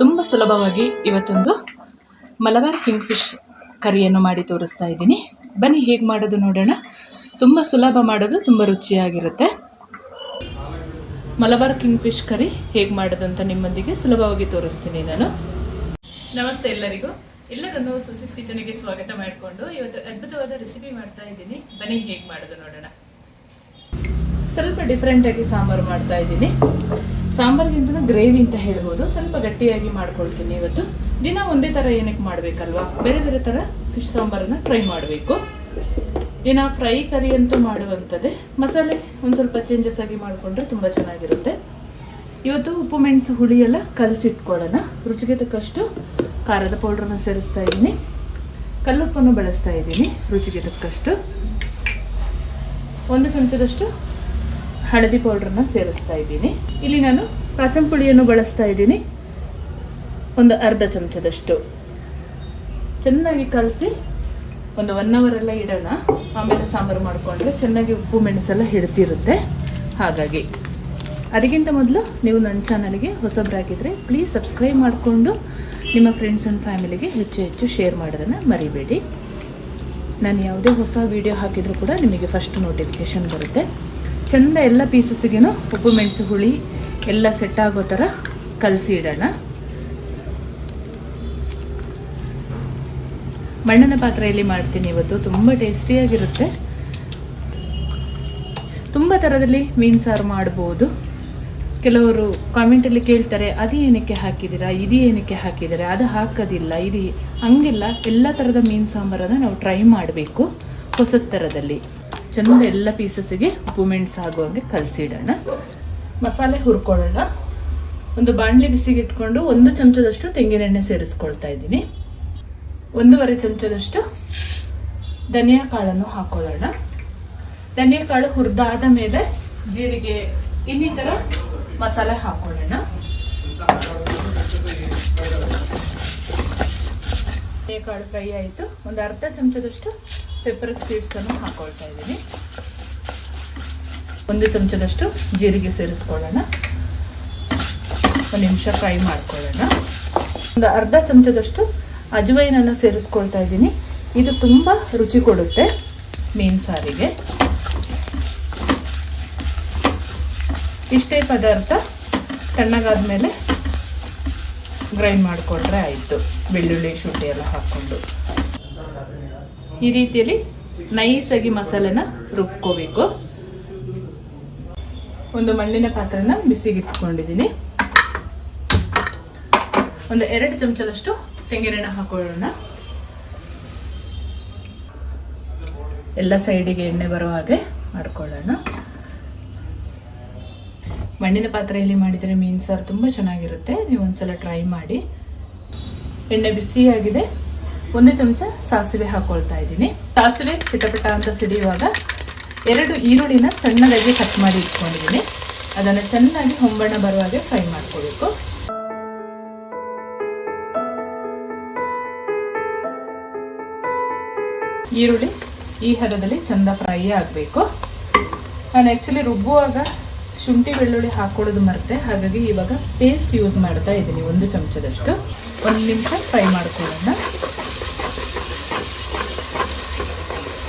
ತುಂಬ ಸುಲಭವಾಗಿ ಇವತ್ತೊಂದು ಮಲಬಾರ್ ಕಿಂಗ್ ಫಿಶ್ ಕರಿಯನ್ನು ಮಾಡಿ ತೋರಿಸ್ತಾ ಇದ್ದೀನಿ. ಬನ್ನಿ, ಹೇಗೆ ಮಾಡೋದು ನೋಡೋಣ. ತುಂಬ ಸುಲಭ ಮಾಡೋದು, ತುಂಬ ರುಚಿಯಾಗಿರುತ್ತೆ. ಮಲಬಾರ್ ಕಿಂಗ್ ಫಿಶ್ ಕರಿ ಹೇಗೆ ಮಾಡೋದು ಅಂತ ನಿಮ್ಮೊಂದಿಗೆ ಸುಲಭವಾಗಿ ತೋರಿಸ್ತೀನಿ ನಾನು. ನಮಸ್ತೆ ಎಲ್ಲರಿಗೂ. ಎಲ್ಲರನ್ನು ಸುಸಿಸ್ ಕಿಚನ್ಗೆ ಸ್ವಾಗತ ಮಾಡಿಕೊಂಡು ಇವತ್ತು ಅದ್ಭುತವಾದ ರೆಸಿಪಿ ಮಾಡ್ತಾ ಇದ್ದೀನಿ. ಬನ್ನಿ, ಹೇಗೆ ಮಾಡೋದು ನೋಡೋಣ. ಸ್ವಲ್ಪ ಡಿಫ್ರೆಂಟಾಗಿ ಸಾಂಬಾರು ಮಾಡ್ತಾ ಇದ್ದೀನಿ. ಸಾಂಬಾರ್ಗಿಂತ ಗ್ರೇವಿ ಅಂತ ಹೇಳ್ಬೋದು. ಸ್ವಲ್ಪ ಗಟ್ಟಿಯಾಗಿ ಮಾಡ್ಕೊಳ್ತೀನಿ ಇವತ್ತು. ದಿನ ಒಂದೇ ಥರ ಏನಕ್ಕೆ ಮಾಡಬೇಕಲ್ವಾ? ಬೇರೆ ಬೇರೆ ಥರ ಫಿಶ್ ಸಾಂಬಾರನ್ನು ಟ್ರೈ ಮಾಡಬೇಕು. ದಿನ ಫ್ರೈ ಕರಿ ಅಂತೂ ಮಾಡುವಂಥದ್ದೇ. ಮಸಾಲೆ ಒಂದು ಸ್ವಲ್ಪ ಚೇಂಜಸ್ ಆಗಿ ಮಾಡಿಕೊಂಡ್ರೆ ತುಂಬ ಚೆನ್ನಾಗಿರುತ್ತೆ. ಇವತ್ತು ಉಪ್ಪು ಮೆಣಸು ಹುಳಿ ಎಲ್ಲ ಕಲಸಿಟ್ಕೊಳ್ಳೋಣ. ರುಚಿಗೆ ತಕ್ಕಷ್ಟು ಖಾರದ ಪೌಡ್ರನ್ನ ಸೇರಿಸ್ತಾ ಇದ್ದೀನಿ. ಕಲ್ಲುಪ್ಪನ್ನು ಬಳಸ್ತಾ ಇದ್ದೀನಿ ರುಚಿಗೆ ತಕ್ಕಷ್ಟು. ಒಂದು ಚಮಚದಷ್ಟು ಹಳದಿ ಪೌಡ್ರನ್ನ ಸೇರಿಸ್ತಾ ಇದ್ದೀನಿ. ಇಲ್ಲಿ ನಾನು ಪಾಚಂ ಪುಳಿಯನ್ನು ಬಳಸ್ತಾ ಇದ್ದೀನಿ. ಒಂದು ಅರ್ಧ ಚಮಚದಷ್ಟು. ಚೆನ್ನಾಗಿ ಕಲಸಿ ಒಂದು ಒನ್ ಅವರ್ ಎಲ್ಲ ಇಡೋಣ. ಆಮೇಲೆ ಸಾಂಬಾರು ಮಾಡಿಕೊಂಡ್ರೆ ಚೆನ್ನಾಗಿ ಉಪ್ಪು ಮೆಣಸೆಲ್ಲ ಹಿಡ್ತಿರುತ್ತೆ ಹಾಗಾಗಿ ಅದಕ್ಕಿಂತ ಮೊದಲು ನೀವು ನನ್ನ ಚಾನಲ್ಗೆ ಹೊಸಬ್ರಾಗಿದ್ದರೆ ಪ್ಲೀಸ್ ಸಬ್ಸ್ಕ್ರೈಬ್ ಮಾಡಿಕೊಂಡು ನಿಮ್ಮ ಫ್ರೆಂಡ್ಸ್ ಆ್ಯಂಡ್ ಫ್ಯಾಮಿಲಿಗೆ ಹೆಚ್ಚು ಹೆಚ್ಚು ಶೇರ್ ಮಾಡೋದನ್ನು ಮರಿಬೇಡಿ. ನಾನು ಯಾವುದೇ ಹೊಸ ವಿಡಿಯೋ ಹಾಕಿದರೂ ಕೂಡ ನಿಮಗೆ ಫಸ್ಟ್ ನೋಟಿಫಿಕೇಷನ್ ಬರುತ್ತೆ. ಚೆಂದ ಎಲ್ಲ ಪೀಸಸ್ಸಿಗೇನು ಉಪ್ಪು, ಮೆಣಸು, ಹುಳಿ ಎಲ್ಲ ಸೆಟ್ ಆಗೋ ಥರ ಕಲಸಿ ಇಡೋಣ. ಮಣ್ಣಿನ ಪಾತ್ರೆಯಲ್ಲಿ ಮಾಡ್ತೀನಿ ಇವತ್ತು. ತುಂಬ ಟೇಸ್ಟಿಯಾಗಿರುತ್ತೆ ತುಂಬ ಥರದಲ್ಲಿ ಮೀನು ಸಾರು ಮಾಡ್ಬೋದು. ಕೆಲವರು ಕಾಮೆಂಟಲ್ಲಿ ಕೇಳ್ತಾರೆ, ಅದು ಏನಕ್ಕೆ ಹಾಕಿದ್ದೀರಾ? ಇದು ಏನಕ್ಕೆ ಹಾಕಿದ್ದೀರಾ? ಅದು ಹಾಕೋದಿಲ್ಲ, ಇದು ಹಂಗಿಲ್ಲ. ಎಲ್ಲ ಥರದ ಮೀನು ಸಾಂಬಾರನ್ನು ನಾವು ಟ್ರೈ ಮಾಡಬೇಕು ಹೊಸ ಥರದಲ್ಲಿ. ಚೆಂದ ಎಲ್ಲ ಪೀಸಸ್ಸಿಗೆ ಉಪ್ಪು, ಮೆಣಸು ಆಗುವಂಗೆ ಕಲಸಿಡೋಣ. ಮಸಾಲೆ ಹುರ್ಕೊಳ್ಳೋಣ. ಒಂದು ಬಾಣಲಿ ಬಿಸಿಗೆ ಇಟ್ಕೊಂಡು ಒಂದು ಚಮಚದಷ್ಟು ತೆಂಗಿನೆಣ್ಣೆ ಸೇರಿಸ್ಕೊಳ್ತಾ ಇದ್ದೀನಿ. ಒಂದೂವರೆ ಚಮಚದಷ್ಟು ಧನಿಯಾ ಕಾಳನ್ನು ಹಾಕೊಳ್ಳೋಣ. ಧನಿಯಾ ಕಾಳು ಹುರಿದಾದ ಮೇಲೆ ಜೀರಿಗೆ ಇನ್ನಿತರ ಮಸಾಲೆ ಹಾಕೊಳ್ಳೋಣ. ಕಾಳು ಫ್ರೈ ಆಯಿತು. ಒಂದು ಅರ್ಧ ಚಮಚದಷ್ಟು ಪೆಪ್ಪರ್ ಸೀಡ್ಸನ್ನು ಹಾಕೊಳ್ತಾ ಇದ್ದೀನಿ. ಒಂದು ಚಮಚದಷ್ಟು ಜೀರಿಗೆ ಸೇರಿಸ್ಕೊಳ್ಳೋಣ. ಒಂದು ನಿಮಿಷ ಫ್ರೈ ಮಾಡ್ಕೊಳ್ಳೋಣ. ಒಂದು ಅರ್ಧ ಚಮಚದಷ್ಟು ಅಜವೈನನ್ನು ಸೇರಿಸ್ಕೊಳ್ತಾ ಇದ್ದೀನಿ. ಇದು ತುಂಬ ರುಚಿ ಕೊಡುತ್ತೆ ಮೀನು ಸಾರಿಗೆ. ಇಷ್ಟೇ ಪದಾರ್ಥ ತಣ್ಣಗಾದ ಮೇಲೆ ಗ್ರೈಂಡ್ ಮಾಡಿಕೊಂಡ್ರೆ ಆಯಿತು. ಬೆಳ್ಳುಳ್ಳಿ ಶುಂಠಿ ಎಲ್ಲ ಹಾಕ್ಕೊಂಡು. ಈ ರೀತಿಯಲ್ಲಿ ನೈಸಾಗಿ ಮಸಾಲೆನ ರುಬ್ಕೋಬೇಕು. ಒಂದು ಮಣ್ಣಿನ ಪಾತ್ರನ ಬಿಸಿಗೆ ಇಟ್ಕೊಂಡಿದ್ದೀನಿ ಒಂದು ಎರಡು ಚಮಚದಷ್ಟು ತೆಂಗಿನೆಣ್ಣೆ ಹಾಕೊಳ್ಳೋಣ. ಎಲ್ಲ ಸೈಡಿಗೆ ಎಣ್ಣೆ ಬರೋ ಹಾಗೆ ಮಾಡ್ಕೊಳ್ಳೋಣ. ಮಣ್ಣಿನ ಪಾತ್ರೆಯಲ್ಲಿ ಮಾಡಿದರೆ ಮೀನು ಸಾರು ತುಂಬ ಚೆನ್ನಾಗಿರುತ್ತೆ. ನೀವು ಒಂದ್ಸಲ ಟ್ರೈ ಮಾಡಿ. ಎಣ್ಣೆ ಬಿಸಿಯಾಗಿದೆ. ಒಂದು ಚಮಚ ಸಾಸಿವೆ ಹಾಕೊಳ್ತಾ ಇದ್ದೀನಿ. ಸಾಸಿವೆ ಚಿಟಪಟ ಅಂತ ಸಿಡಿಯುವಾಗ ಎರಡು ಈರುಳ್ಳಿನ ಸಣ್ಣದಾಗಿ ಕಟ್ ಮಾಡಿ ಇಟ್ಕೊಂಡಿದ್ದೀನಿ. ಅದನ್ನು ಚೆನ್ನಾಗಿ ಹೊಂಬಣ್ಣ ಬರುವಾಗೆ ಫ್ರೈ ಮಾಡ್ಕೋಬೇಕು. ಈರುಳ್ಳಿ ಈ ಹದದಲ್ಲಿ ಚಂದ ಫ್ರೈ ಆಗಬೇಕು. ನಾನು ಆ್ಯಕ್ಚುಲಿ ರುಬ್ಬುವಾಗ ಶುಂಠಿ ಬೆಳ್ಳುಳ್ಳಿ ಹಾಕೊಳ್ಳೋದು ಮರೆತೆ, ಹಾಗಾಗಿ ಇವಾಗ ಪೇಸ್ಟ್ ಯೂಸ್ ಮಾಡ್ತಾ ಇದ್ದೀನಿ ಒಂದು ಚಮಚದಷ್ಟು. ಒಂದು ನಿಮಿಷ ಫ್ರೈ ಮಾಡ್ಕೊಳ್ಳೋಣ.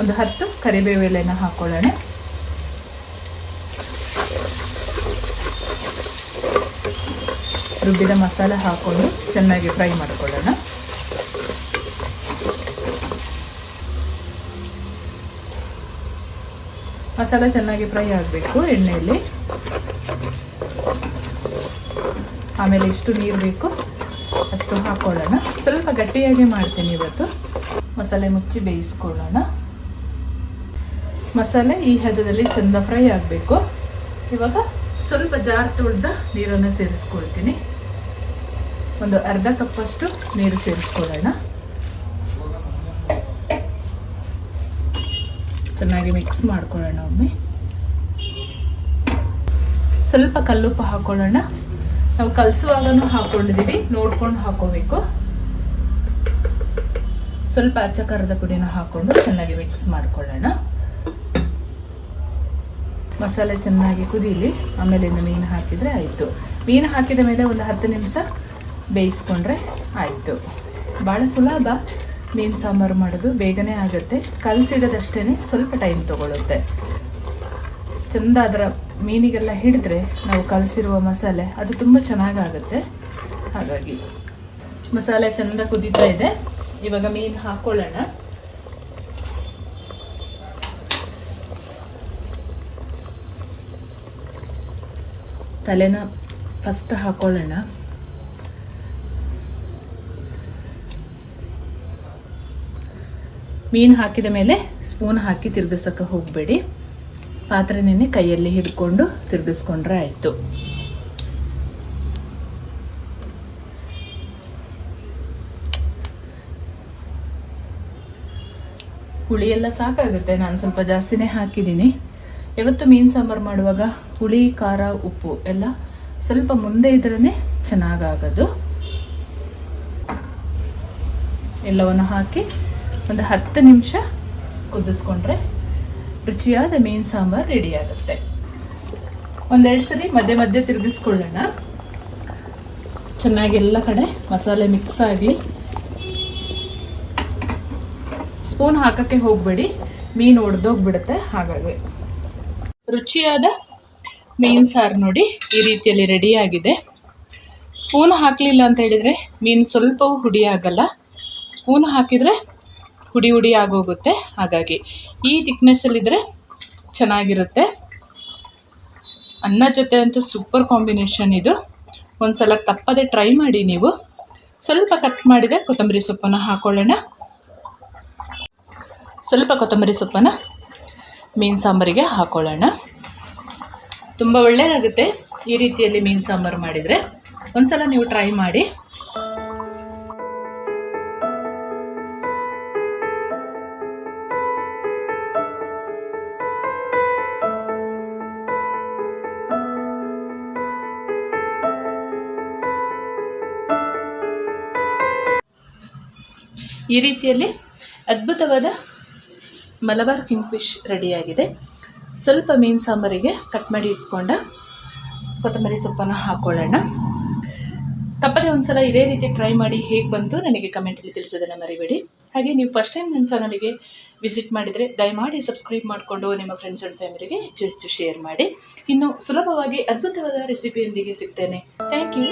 ಒಂದು ಹತ್ತು ಕರಿಬೇವು ಎಲೆನ ಹಾಕೊಳ್ಳೋಣ. ರುಬ್ಬಿದ ಮಸಾಲೆ ಹಾಕೊಂಡು ಚೆನ್ನಾಗಿ ಫ್ರೈ ಮಾಡ್ಕೊಳ್ಳೋಣ. ಮಸಾಲ ಚೆನ್ನಾಗಿ ಫ್ರೈ ಆಗಬೇಕು ಎಣ್ಣೆಯಲ್ಲಿ. ಆಮೇಲೆ ಎಷ್ಟು ನೀರು ಬೇಕು, ಅಷ್ಟು ಹಾಕೊಳ್ಳೋಣ. ಸ್ವಲ್ಪ ಗಟ್ಟಿಯಾಗಿ ಮಾಡ್ತೀನಿ ಇವತ್ತು. ಮಸಾಲೆ ಮುಚ್ಚಿ ಬೇಯಿಸ್ಕೊಳ್ಳೋಣ. ಮಸಾಲೆ ಈ ಹದದಲ್ಲಿ ಚೆಂದ ಫ್ರೈ ಆಗಬೇಕು. ಇವಾಗ ಸ್ವಲ್ಪ ಜಾರ್ ತೊಳೆದ ನೀರನ್ನು ಸೇರಿಸ್ಕೊಳ್ತೀನಿ. ಒಂದು ಅರ್ಧ ಕಪ್ಪಷ್ಟು ನೀರು ಸೇರಿಸ್ಕೊಳ್ಳೋಣ. ಚೆನ್ನಾಗಿ ಮಿಕ್ಸ್ ಮಾಡ್ಕೊಳ್ಳೋಣ ಒಮ್ಮೆ. ಸ್ವಲ್ಪ ಕಲ್ಲುಪ್ಪು ಹಾಕೊಳ್ಳೋಣ. ನಾವು ಕಲಸುವಾಗನೂ ಹಾಕೊಂಡಿದ್ದೀವಿ ನೋಡ್ಕೊಂಡು ಹಾಕೋಬೇಕು. ಸ್ವಲ್ಪ ಅಚ್ಚ ಖಾರದ ಪುಡಿನ ಹಾಕೊಂಡು ಚೆನ್ನಾಗಿ ಮಿಕ್ಸ್ ಮಾಡ್ಕೊಳ್ಳೋಣ. ಮಸಾಲೆ ಚೆನ್ನಾಗಿ ಕುದೀಲಿ, ಆಮೇಲೆ ಮೀನು ಹಾಕಿದರೆ ಆಯಿತು. ಮೀನು ಹಾಕಿದ ಮೇಲೆ ಒಂದು ಹತ್ತು ನಿಮಿಷ ಬೇಯಿಸ್ಕೊಂಡ್ರೆ ಆಯಿತು. ಭಾಳ ಸುಲಭ. ಮೀನು ಸಾಂಬಾರು ಮಾಡೋದು ಬೇಗನೆ ಆಗುತ್ತೆ. ಕಲಸಿಡೋದಷ್ಟೇ ಸ್ವಲ್ಪ ಟೈಮ್ ತೊಗೊಳುತ್ತೆ. ಚೆಂದ ಅದರ ಮೀನಿಗೆಲ್ಲ ಹಿಡಿದ್ರೆ ನಾವು ಕಲಸಿರುವ ಮಸಾಲೆ ಅದು ತುಂಬ ಚೆನ್ನಾಗಾಗುತ್ತೆ. ಹಾಗಾಗಿ ಮಸಾಲೆ ಚೆಂದ ಕುದೀತಾ ಇದೆ. ಇವಾಗ ಮೀನು ಹಾಕೊಳ್ಳೋಣ. ತಲೆನ ಫಸ್ಟ್ ಹಾಕೊಳ್ಳೋಣ. ಮೀನು ಹಾಕಿದ ಮೇಲೆ ಸ್ಪೂನ್ ಹಾಕಿ ತಿರುಗಿಸೋಕೆ ಹೋಗಬೇಡಿ. ಪಾತ್ರೆನೇ ಕೈಯಲ್ಲಿ ಹಿಡ್ಕೊಂಡು ತಿರುಗಿಸ್ಕೊಂಡ್ರೆ ಆಯಿತು. ಹುಳಿ ಎಲ್ಲ ಸಾಕಾಗುತ್ತೆ. ನಾನು ಸ್ವಲ್ಪ ಜಾಸ್ತಿನೇ ಹಾಕಿದ್ದೀನಿ. ಯಾವತ್ತು ಮೀನು ಸಾಂಬಾರು ಮಾಡುವಾಗ ಹುಳಿ, ಖಾರ, ಉಪ್ಪು ಎಲ್ಲ ಸ್ವಲ್ಪ ಮುಂದೆ ಇದ್ರೇ ಚೆನ್ನಾಗಾಗೋದು. ಎಲ್ಲವನ್ನು ಹಾಕಿ ಒಂದು ಹತ್ತು ನಿಮಿಷ ಕುದಿಸ್ಕೊಂಡ್ರೆ ರುಚಿಯಾದ ಮೀನು ಸಾಂಬಾರು ರೆಡಿ ಆಗುತ್ತೆ. ಒಂದೆರಡು ಸರಿ ಮಧ್ಯೆ ಮಧ್ಯೆ ತಿರುಗಿಸ್ಕೊಳ್ಳೋಣ. ಚೆನ್ನಾಗಿ ಎಲ್ಲ ಕಡೆ ಮಸಾಲೆ ಮಿಕ್ಸ್ ಆಗಲಿ. ಸ್ಪೂನ್ ಹಾಕೋಕ್ಕೆ ಹೋಗಬೇಡಿ. ಮೀನು ಒಡೆದೋಗ್ಬಿಡುತ್ತೆ ಹಾಗಾಗಿ. ರುಚಿಯಾದ ಮೀನು ಸಾರು ನೋಡಿ ಈ ರೀತಿಯಲ್ಲಿ ರೆಡಿಯಾಗಿದೆ ಸ್ಪೂನ್ ಹಾಕಲಿಲ್ಲ ಅಂತ ಹೇಳಿದರೆ ಮೀನು ಸ್ವಲ್ಪವೂ ಹುಡಿ ಆಗಲ್ಲ. ಸ್ಪೂನ್ ಹಾಕಿದರೆ ಹುಡಿ ಹುಡಿ ಆಗೋಗುತ್ತೆ. ಹಾಗಾಗಿ ಈ ತಿಕ್ನೆಸ್ಸಲ್ಲಿದ್ದರೆ ಚೆನ್ನಾಗಿರುತ್ತೆ. ಅನ್ನ ಜೊತೆ ಅಂತೂ ಸೂಪರ್ ಕಾಂಬಿನೇಷನ್ ಇದು. ಒಂದು ಸಲ ತಪ್ಪದೆ ಟ್ರೈ ಮಾಡಿ ನೀವು. ಸ್ವಲ್ಪ ಕಟ್ ಮಾಡಿದ ಕೊತ್ತಂಬರಿ ಸೊಪ್ಪನ್ನು ಹಾಕೊಳ್ಳೋಣ. ಸ್ವಲ್ಪ ಕೊತ್ತಂಬರಿ ಸೊಪ್ಪನ್ನು ಮೀನು ಸಾಂಬಾರಿಗೆ ಹಾಕೊಳ್ಳೋಣ. ತುಂಬ ಒಳ್ಳೆಯದಾಗುತ್ತೆ ಈ ರೀತಿಯಲ್ಲಿ ಮೀನು ಸಾಂಬಾರು ಮಾಡಿದರೆ. ಒಂದ್ಸಲ ನೀವು ಟ್ರೈ ಮಾಡಿ. ಈ ರೀತಿಯಲ್ಲಿ ಅದ್ಭುತವಾದ ಮಲಬಾರ್ ಕಿಂಗ್ ಫಿಶ್ ರೆಡಿಯಾಗಿದೆ. ಸ್ವಲ್ಪ ಮೀನು ಸಾಂಬಾರಿಗೆ ಕಟ್ ಮಾಡಿ ಇಟ್ಕೊಂಡ ಕೊತ್ತಂಬರಿ ಸೊಪ್ಪನ್ನು ಹಾಕ್ಕೊಳ್ಳೋಣ ತಪ್ಪದೆ ಒಂದ್ಸಲ ಇದೇ ರೀತಿ ಟ್ರೈ ಮಾಡಿ ಹೇಗೆ ಬಂತು ನನಗೆ ಕಮೆಂಟಲ್ಲಿ ತಿಳಿಸೋದನ್ನು ಮರಿಬೇಡಿ. ಹಾಗೆ ನೀವು ಫಸ್ಟ್ ಟೈಮ್ ನನ್ನ ಚಾನಲಿಗೆ ವಿಸಿಟ್ ಮಾಡಿದರೆ ದಯಮಾಡಿ ಸಬ್ಸ್ಕ್ರೈಬ್ ಮಾಡಿಕೊಂಡು ನಿಮ್ಮ ಫ್ರೆಂಡ್ಸ್ ಆ್ಯಂಡ್ ಫ್ಯಾಮಿಲಿಗೆ ಹೆಚ್ಚು ಹೆಚ್ಚು ಶೇರ್ ಮಾಡಿ. ಇನ್ನು ಸುಲಭವಾಗಿ ಅದ್ಭುತವಾದ ರೆಸಿಪಿಯೊಂದಿಗೆ ಸಿಗ್ತೇನೆ. Thank you